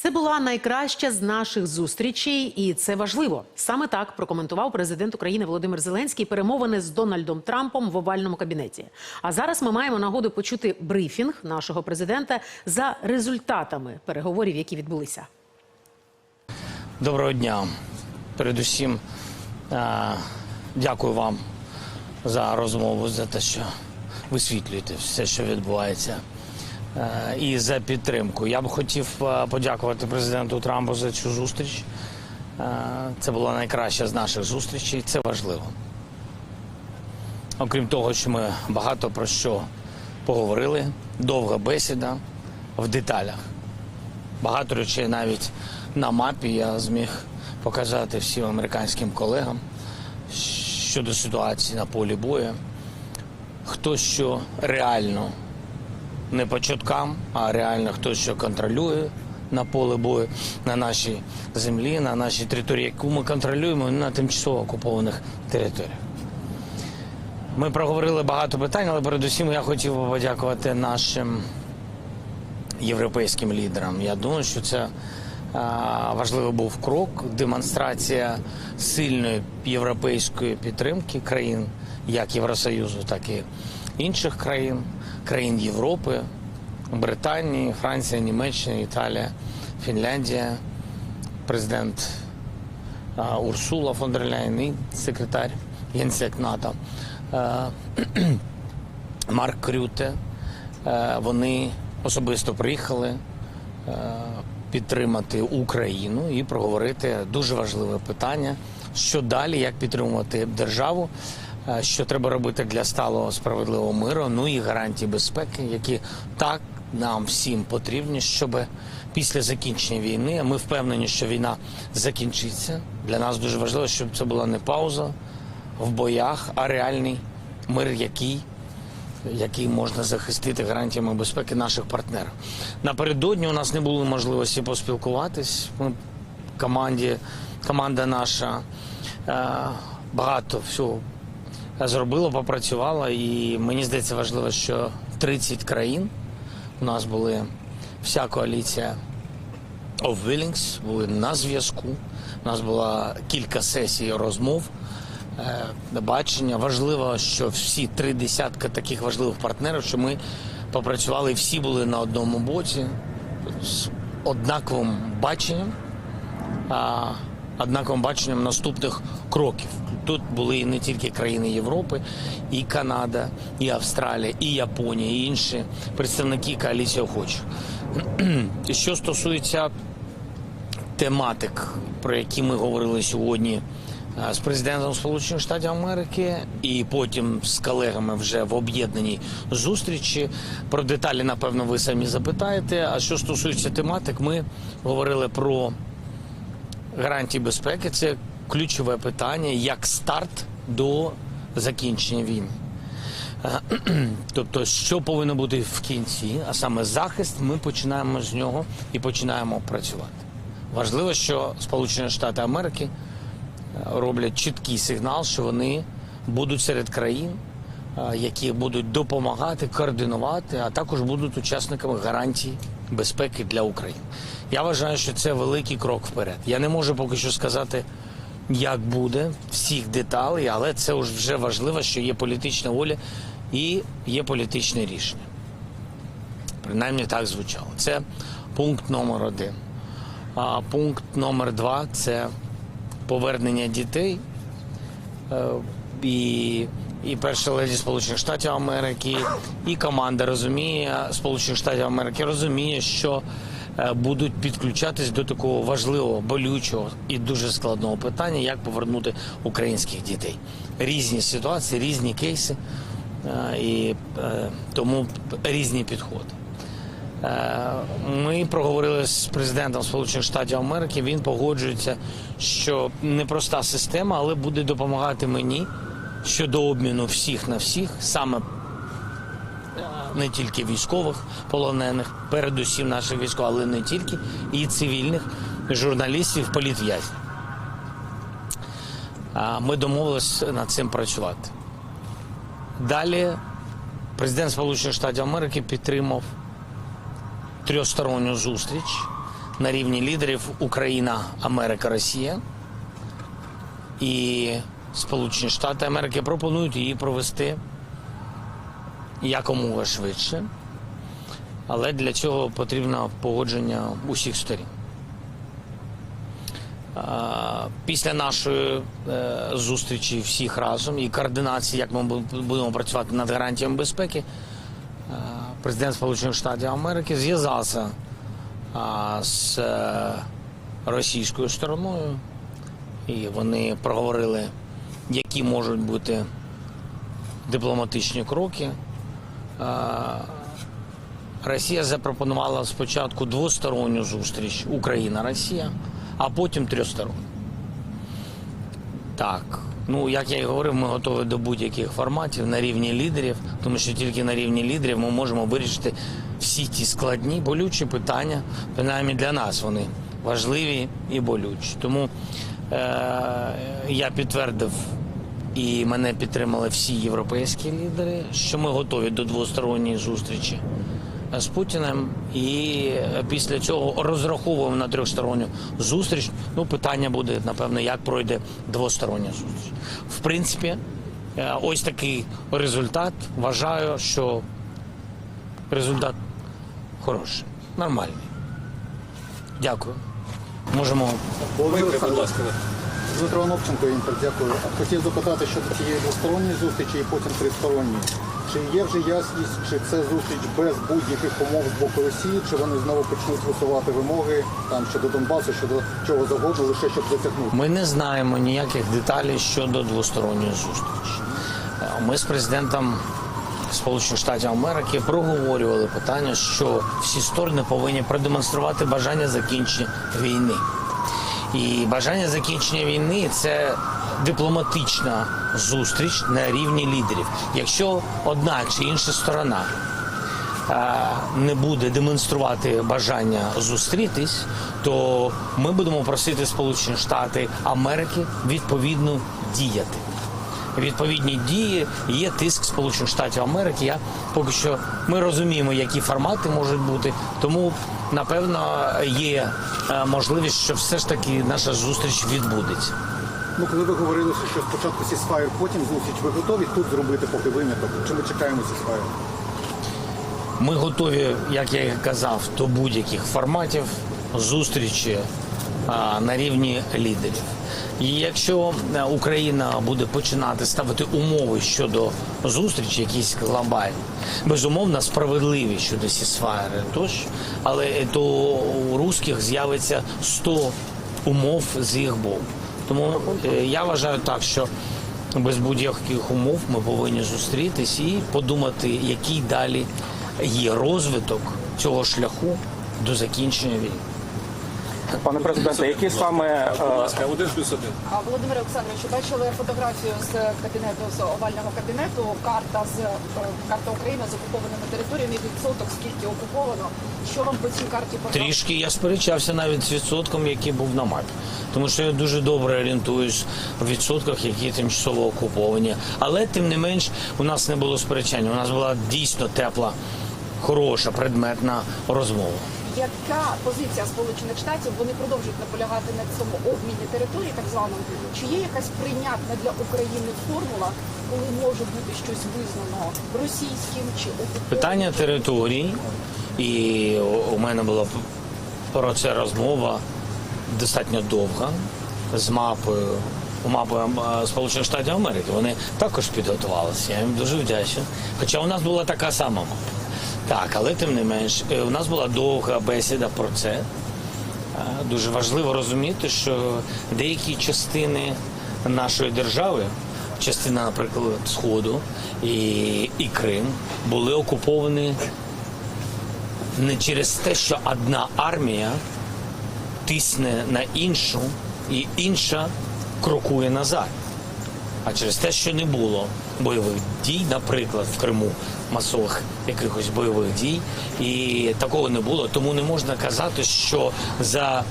Це була найкраща з наших зустрічей, і це важливо. Саме так прокоментував президент України Володимир Зеленський перемовини з Дональдом Трампом в овальному кабінеті. А зараз ми маємо нагоду почути брифінг нашого президента за результатами переговорів, які відбулися. Доброго дня. Передусім, е, дякую вам за розмову, за те, що висвітлюєте все, що відбувається, і за підтримку. Я б хотів е, подякувати президенту Трампу за цю зустріч. Е, Це була найкраща з наших зустрічей. Це важливо. Окрім того, що ми багато про що поговорили, довга бесіда в деталях. Багато речей навіть на мапі я зміг показати всім американським колегам щодо ситуації на полі бою. Хто що реально не по чуткам, а реально хто що контролює на поле бою, на нашій землі, на нашій території, яку ми контролюємо на тимчасово окупованих територіях. Ми проговорили багато питань, але передусім я хотів би подякувати нашим європейським лідерам. Я думаю, що це важливий був крок, демонстрація сильної європейської підтримки країн, як Євросоюзу, так і інших країн, країн Європи, Британії, Франція, Німеччина, Італія, Фінляндія, президент Урсула фон дер Ляйн і секретар Генсек НАТО. Марк Крюте. Е, Вони особисто приїхали е, підтримати Україну і проговорити дуже важливе питання, що далі, як підтримувати державу, е, що треба робити для сталого справедливого миру, ну і гарантії безпеки, які так нам всім потрібні, щоб після закінчення війни, ми впевнені, що війна закінчиться. Для нас дуже важливо, щоб це була не пауза в боях, а реальний мир, який який можна захистити гарантіями безпеки наших партнерів. Напередодні у нас не було можливості поспілкуватись. Ми команді, команда наша е, багато всього зробила, попрацювала, і мені здається важливо, що 30 країн у нас були вся коаліція of Willings, були на зв'язку. У нас було кілька сесій розмов е, бачення. Важливо, що всі три десятка таких важливих партнерів, що ми попрацювали, всі були на одному боці з однаковим баченням, однаковим баченням наступних кроків. Тут були і не тільки країни Європи, і Канада, і Австралія, і Японія, і інші представники коаліції охочих. Що стосується тематик, про які ми говорили сьогодні е, з президентом Сполучених Штатів Америки, і потім з колегами вже в об'єднаній зустрічі. Про деталі, напевно, ви самі запитаєте. А що стосується тематик, ми говорили про гарантії безпеки. Це ключове питання як старт до закінчення війни. Е, Тобто, що повинно бути в кінці, а саме захист, ми починаємо з нього і починаємо працювати. Важливо, що Сполучені Штати Америки е, роблять чіткий сигнал, що вони будуть серед країн, е, які будуть допомагати, координувати, а також будуть учасниками гарантій безпеки для України. Я вважаю, що це великий крок вперед. Я не можу поки що сказати, як буде всіх деталей, але це вже важливо, що є політична воля і є політичне рішення. Принаймні так звучало. Це пункт номер один. А пункт номер два це повернення дітей. Е, І, і перша леді Сполучених Штатів Америки, і команда розуміє Сполучених Штатів Америки розуміє, що е, будуть підключатись до такого важливого, болючого і дуже складного питання, як повернути українських дітей. Різні ситуації, різні кейси, е, і е, тому різні підходи. Ми проговорили з президентом Сполучених Штатів Америки. Він погоджується, що непроста система, але буде допомагати мені щодо обміну всіх на всіх, саме е, не тільки військових полонених, передусім наших військових, але не тільки, і цивільних журналістів, політв'язнів. Ми домовилися над цим працювати. Далі президент Сполучених Штатів Америки підтримав трьохсторонню зустріч на рівні лідерів Україна, Америка, Росія. І Сполучені Штати Америки пропонують її провести якомога швидше. Але для цього потрібно погодження усіх сторін. Після нашої е, зустрічі всіх разом і координації, як ми будемо працювати над гарантіями безпеки, е, президент Сполучених Штатів Америки зв'язався з е, російською стороною, і вони проговорили, які можуть бути дипломатичні кроки. Росія запропонувала спочатку двосторонню зустріч Україна-Росія, а потім трьохсторонню. Так, ну як я і говорив, ми готові до будь-яких форматів на рівні лідерів, тому що тільки на рівні лідерів ми можемо вирішити всі ті складні, болючі питання, принаймні для нас вони важливі і болючі. Тому е- я підтвердив і мене підтримали всі європейські лідери, що ми готові до двосторонньої зустрічі з Путіним, і після цього розраховуємо на трьохсторонню зустріч. Ну, питання буде, напевно, як пройде двостороння зустріч. В принципі, е, ось такий результат. Вважаю, що результат хороший, нормальний. Дякую. Можемо Володимир Олександрович, Дмитро Онопченко, Інтер, дякую. Хотів запитати щодо цієї двосторонньої зустрічі і потім тристоронньої. Чи є вже ясність, чи це зустріч без будь-яких умов з боку Росії, чи вони знову почнуть висувати вимоги там щодо Донбасу, щодо чого завгодно, лише щоб затягнути? Ми не знаємо ніяких деталей щодо двосторонньої зустрічі. Е, Ми з президентом Сполучених Штатів Америки проговорювали питання, що всі сторони повинні продемонструвати бажання закінчення війни. І бажання закінчення війни це дипломатична зустріч на рівні лідерів. Якщо одна чи інша сторона не буде демонструвати бажання зустрітись, то ми будемо просити Сполучені Штати Америки відповідно діяти. Відповідні дії є тиск Сполучених Штатів Америки. Я поки що ми розуміємо, які формати можуть бути. Тому напевно є е, можливість, що все ж таки наша зустріч відбудеться. Ну, коли ви говорили, що спочатку сісфайр, потім зустріч, ви готові тут зробити поки виняток? Чи ми чекаємо сісфайр? Ми готові, як я і казав, до будь-яких форматів зустрічі а, на рівні лідерів. І якщо е, Україна буде починати ставити умови щодо зустрічі, якісь глобальні, безумовно справедливі щодо сісфайри тощо, але то у русських з'явиться 100 умов з їх боку. Тому е, я вважаю так, що без будь-яких умов ми повинні зустрітись і подумати, який далі є розвиток цього шляху до закінчення війни. Пане президенте, які саме Будь е, ласка, один плюс один. Володимире Олександровичу, бачили фотографію з кабінету з овального кабінету. Карта з е, карта України з окупованими територіями. Відсоток скільки окуповано. Що вам по цій карті подобається? Трішки я сперечався навіть з відсотком, який був на мапі. Тому що я дуже добре орієнтуюсь в відсотках, які тимчасово окуповані. Але тим не менш у нас не було сперечання. У нас була дійсно тепла, хороша, предметна розмова. Яка позиція Сполучених Штатів? Вони продовжують наполягати на цьому обміні територій, так званому. Чи є якась прийнятна для України формула, коли може бути щось визнано російським чи? Питання територій, і у- мене була про це розмова достатньо довга з мапою. Мапою е, Сполучених Штатів Америки. Вони також підготувалися. Я їм дуже вдячний. Хоча у нас була така сама мапа. Так, але тим не менш, е, у нас була довга бесіда про це. Е, Дуже важливо розуміти, що деякі частини нашої держави, частина, наприклад, Сходу і, і Крим, були окуповані не через те, що одна армія тисне на іншу, і інша крокує назад. А через те, що не було бойових дій, наприклад, в Криму масових якихось бойових дій, і такого не було. Тому не можна казати, що за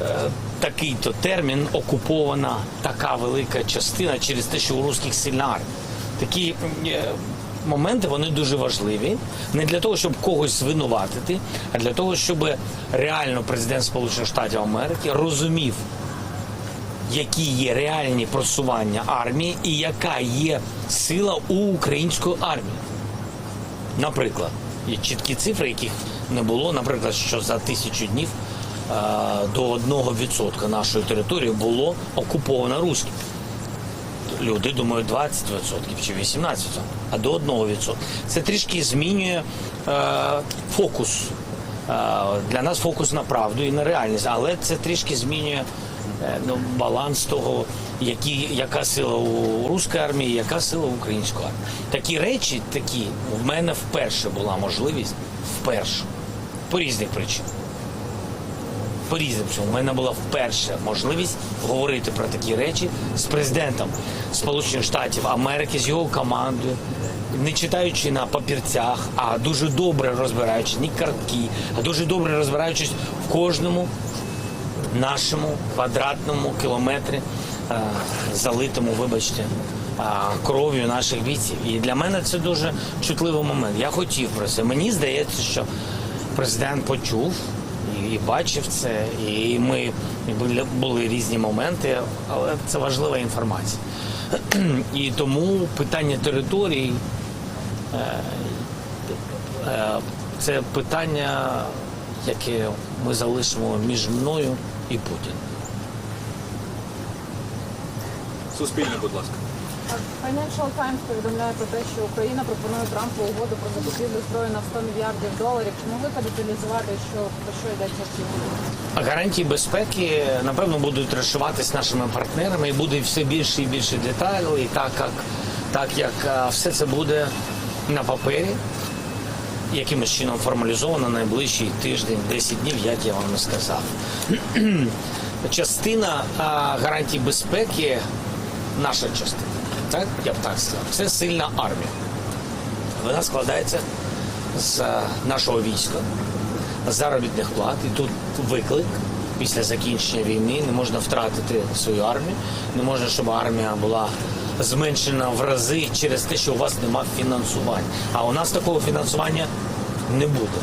е, такий-то термін окупована така велика частина через те, що у русських сильна армія. Такі е, моменти вони дуже важливі. Не для того, щоб когось звинуватити, а для того, щоб реально президент Сполучених Штатів Америки розумів, які є реальні просування армії і яка є сила у української армії. Наприклад, є чіткі цифри, яких не було. Наприклад, що за тисячу днів е, до 1% нашої території було окуповано руським. Люди думають 20% чи 18%, а до 1%. Це трішки змінює е, фокус. Е, для нас фокус на правду і на реальність, але це трішки змінює ну, баланс того, які, яка сила у руської армії, яка сила у української армії. Такі речі, такі, в мене вперше була можливість, вперше, по різних причинах по різним. У мене була вперше можливість говорити про такі речі з президентом Сполучених Штатів Америки, з його командою, не читаючи на папірцях, а дуже добре розбираючись, ні картки, а дуже добре розбираючись в кожному нашому квадратному кілометрі, е, залитому, вибачте, е, кров'ю наших бійців. І для мене це дуже чутливий момент. Я хотів про це. Мені здається, що президент почув і, бачив це, і ми і були, були різні моменти, але це важлива інформація. І тому питання території е, це питання, яке ми залишимо між мною і Путіним. Суспільне, будь ласка. Financial Times повідомляє про те, що Україна пропонує Трампу угоду про закупівлю зброї на 100 мільярдів доларів. Чи могли б деталізувати, що про що йдеться в цій угоді? Гарантії безпеки напевно будуть розшиватись нашими партнерами і буде все більше і більше деталей, і так як, так як все це буде на папері, якимось чином формалізовано найближчий тиждень, 10 днів, як я вам і сказав. Частина гарантій безпеки, наша частина, так я б так сказав, це сильна армія. Вона складається з нашого війська, заробітних плат. І тут виклик після закінчення війни. Не можна втратити свою армію, не можна, щоб армія була зменшена в рази через те, що у вас немає фінансування. А у нас такого фінансування не буде.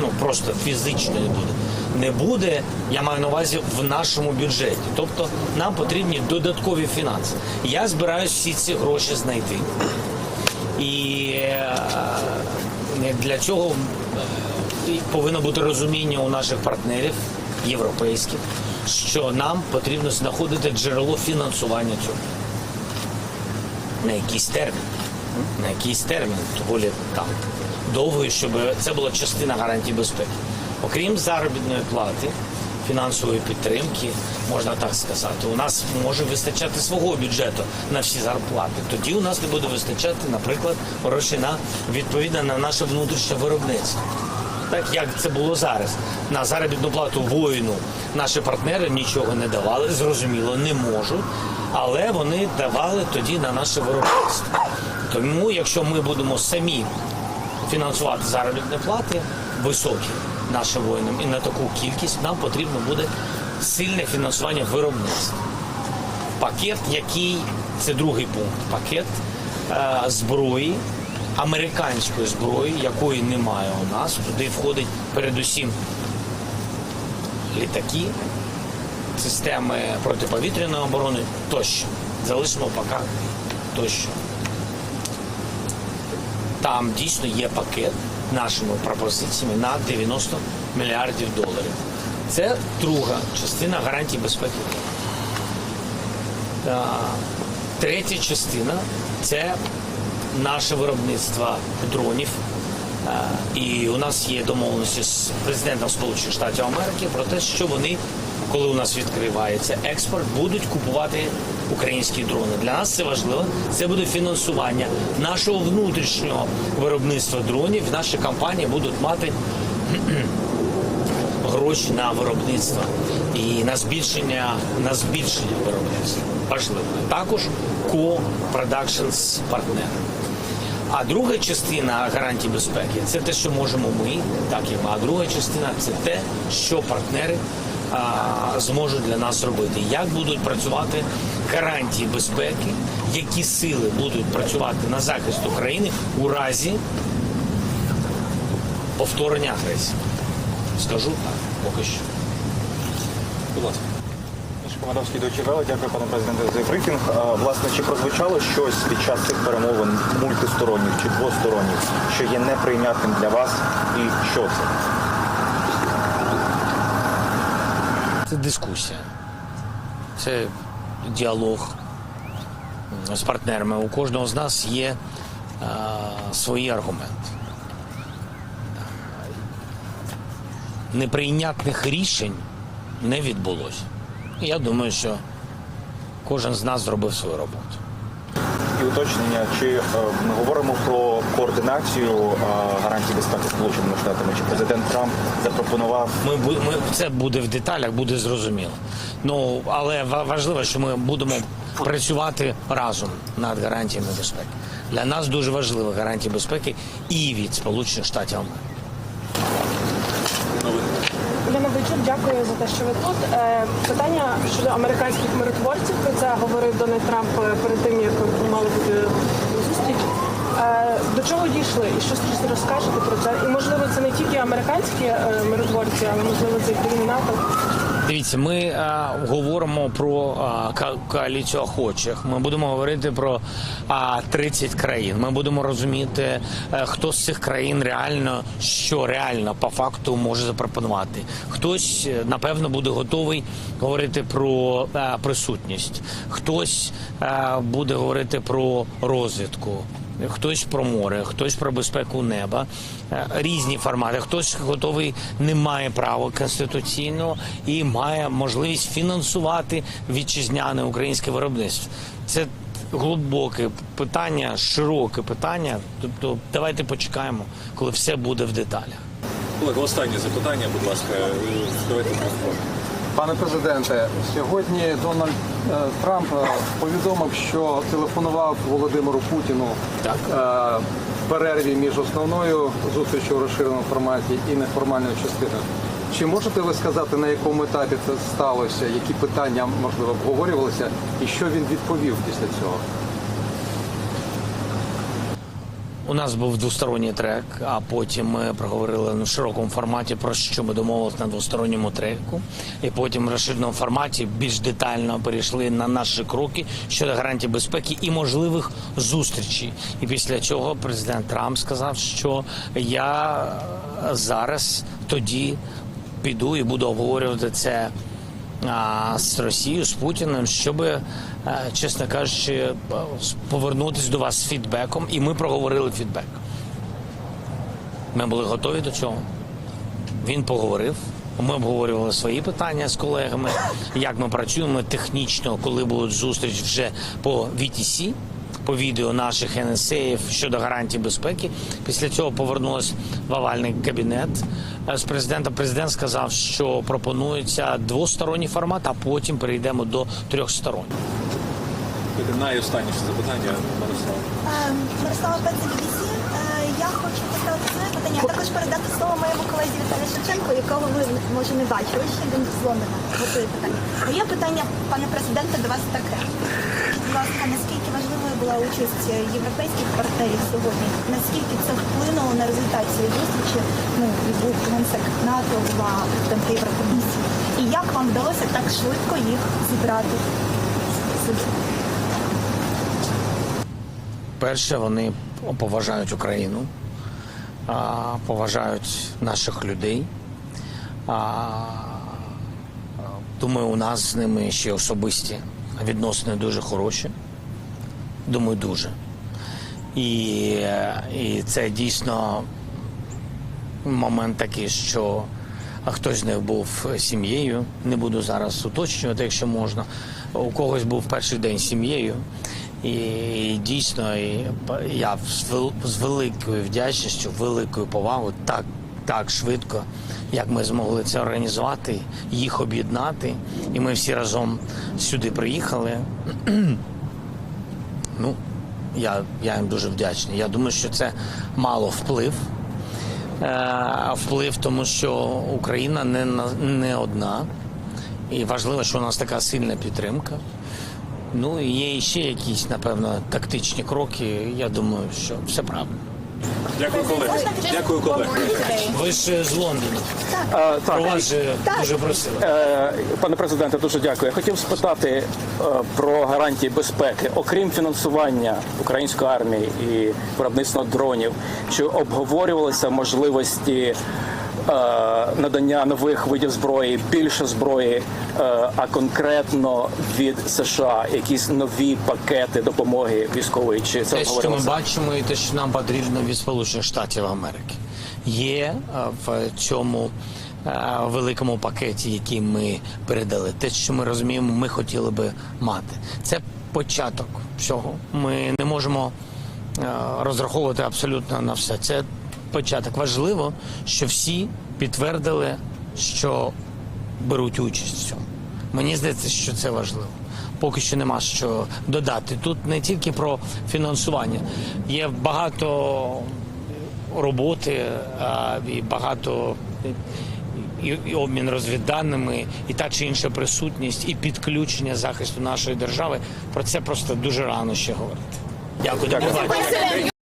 Ну просто фізично не буде. Не буде, я маю на увазі в нашому бюджеті. Тобто нам потрібні додаткові фінанси. Я збираюся всі ці гроші знайти. І е, для цього е, повинно бути розуміння у наших партнерів європейських, що нам потрібно знаходити джерело фінансування цього. На якийсь термін. На якийсь термін, доволі там довгий, щоб це була частина гарантії безпеки. Окрім заробітної плати, фінансової підтримки, можна так сказати, у нас може вистачати свого бюджету на всі зарплати. Тоді у нас не буде вистачати, наприклад, грошей на відповідно на наше внутрішнє виробництво. Так як це було зараз. На заробітну плату воїну наші партнери нічого не давали, зрозуміло, не можуть, але вони давали тоді на наше виробництво. Тому, якщо ми будемо самі фінансувати заробітні плати високі нашим воїнам і на таку кількість нам потрібно буде сильне фінансування виробництва. Пакет, який це другий пункт, пакет е, зброї, американської зброї, якої немає у нас. Туди входить передусім літаки, системи протиповітряної оборони тощо. Залишимо поки тощо. Там дійсно є пакет нашими пропозиціями на 90 мільярдів доларів. Це друга частина гарантій безпеки. Третя частина це наше виробництво дронів. І у нас є домовленості з президентом Сполучених Штатів Америки про те, що вони, коли у нас відкривається експорт, будуть купувати українські дрони. Для нас це важливо. Це буде фінансування нашого внутрішнього виробництва дронів. Наші компанії будуть мати гроші на виробництво і на збільшення на збільшення виробництва. Важливо. Також ко-продакшн з партнерами. А друга частина гарантій безпеки це те, що можемо ми, так і. А друга частина це те, що партнери зможуть для нас зробити. Як будуть працювати гарантії безпеки, які сили будуть працювати на захист України у разі повторення агресії. Скажу так, поки що. Будь ласка. Командовський Дойче дякую пане президенте за брифінг. Власне, чи прозвучало щось під час цих перемовин мультисторонніх чи двосторонніх, що є неприйнятним для вас, і що це? Це дискусія, це діалог з партнерами. У кожного з нас є а, свої аргументи. Неприйнятних рішень не відбулося. Я думаю, що кожен з нас зробив свою роботу. І уточнення, чи е, ми говоримо про координацію гарантій безпеки Сполученими Штатами, чи президент Трамп запропонував Ми, ми це буде в деталях, буде зрозуміло. Ну але ва- важливо, що ми будемо працювати разом над гарантіями безпеки. Для нас дуже важливо гарантії безпеки і від Сполучених Штатів Америки. Олена Бойчук, дякую за те, що ви тут. Е, Питання щодо американських миротворців. Про це говорив Дональд Трамп е, перед тим, як мали бути До чого дійшли? І що щось розкажете про це? І можливо, це не тільки американські е, миротворці, але можливо це і країни НАТО. Дивіться, ми е, говоримо про е, ка- коаліцію охочих. Ми будемо говорити про е, 30 країн. Ми будемо розуміти, е, хто з цих країн реально що реально по факту може запропонувати. Хтось напевно буде готовий говорити про е, присутність, хтось е, буде говорити про розвідку. Хтось про море, хтось про безпеку неба, Е, різні формати. Хтось готовий не має права конституційного і має можливість фінансувати вітчизняне українське виробництво. Це глибоке питання, широке питання. Тобто, давайте почекаємо, коли все буде в деталях. Олег, останнє запитання, будь ласка. Давайте мікрофон. Пане президенте, сьогодні Дональд е, Трамп е, повідомив, що телефонував Володимиру Путіну Так. е, в перерві між основною зустрічю у розширеному форматі і неформальною частиною. Чи можете ви сказати, на якому етапі це сталося, які питання можливо обговорювалися, і що він відповів після цього? У нас був двосторонній трек, а потім ми проговорили на широкому форматі про що ми домовилися на двосторонньому треку. І потім в розширеному форматі більш детально перейшли на наші кроки щодо гарантій безпеки і можливих зустрічей. І після чого президент Трамп сказав, що я зараз тоді піду і буду обговорювати це з Росією, з Путіним, щоб, чесно кажучи, е, повернутися до вас з фідбеком, і ми проговорили фідбек. Ми були готові до цього. Він поговорив. Ми обговорювали свої питання з колегами, як ми працюємо технічно, коли буде зустріч вже по VTC, по відео наших НСАів щодо гарантій безпеки. Після цього повернулись в овальний кабінет е, з президентом. Президент сказав, що пропонується двосторонній формат, а потім перейдемо до трьохсторонніх. Це найостанніше запитання, Мирослав. Е, Мирослава Е, Я хочу поставити своє питання, а також передати слово моєму колезі Віталію Шевченку, якого ви може не бачили ще він з Лондона готує питання. Моє питання, пане президенте, до вас таке. Будь ласка, наскільки була участь європейських партнерів сьогодні? Наскільки це вплинуло на результат зустрічі? Ну, був генсек НАТО, президент Єврокомісії. І як вам вдалося так швидко їх зібрати? Перше, вони поважають Україну, поважають наших людей. Думаю, у нас з ними ще особисті відносини дуже хороші. Думаю, дуже. І, і це дійсно момент такий, що хтось з них був сім'єю. Не буду зараз уточнювати, якщо можна. У когось був перший день сім'єю. І дійсно, і я з великою вдячністю, великою повагою так, так швидко, як ми змогли це організувати, їх об'єднати. І ми всі разом сюди приїхали. Ну, я, я їм дуже вдячний. Я думаю, що це мало вплив. Е, вплив, тому що Україна не, не одна. І важливо, що у нас така сильна підтримка. Ну і є ще якісь, напевно, тактичні кроки. Я думаю, що все правильно. Дякую, колеги. Дякую, колеги. Ви ж з Лондона. Е, Про Так, вас же дуже просили. Е, пане президенте, дуже дякую. Я хотів спитати е, про гарантії безпеки, окрім фінансування української армії і виробництва дронів, чи обговорювалися можливості надання нових видів зброї, більше зброї, е, а конкретно від США якісь нові пакети допомоги військової? Чи це Те, що ми бачимо, і те, що нам потрібно від Сполучених Штатів Америки, є е, в цьому е, великому пакеті, який ми передали. Те, що ми розуміємо, ми хотіли би мати. Це початок всього. Ми не можемо е, розраховувати абсолютно на все. Це початок. Важливо, що всі підтвердили, що беруть участь в цьому. Мені здається, що це важливо. Поки що нема що додати. Тут не тільки про фінансування, є багато роботи і багато і, обмін розвідданими, і та чи інша присутність, і підключення захисту нашої держави. Про це просто дуже рано ще говорити. Дякую, побачення.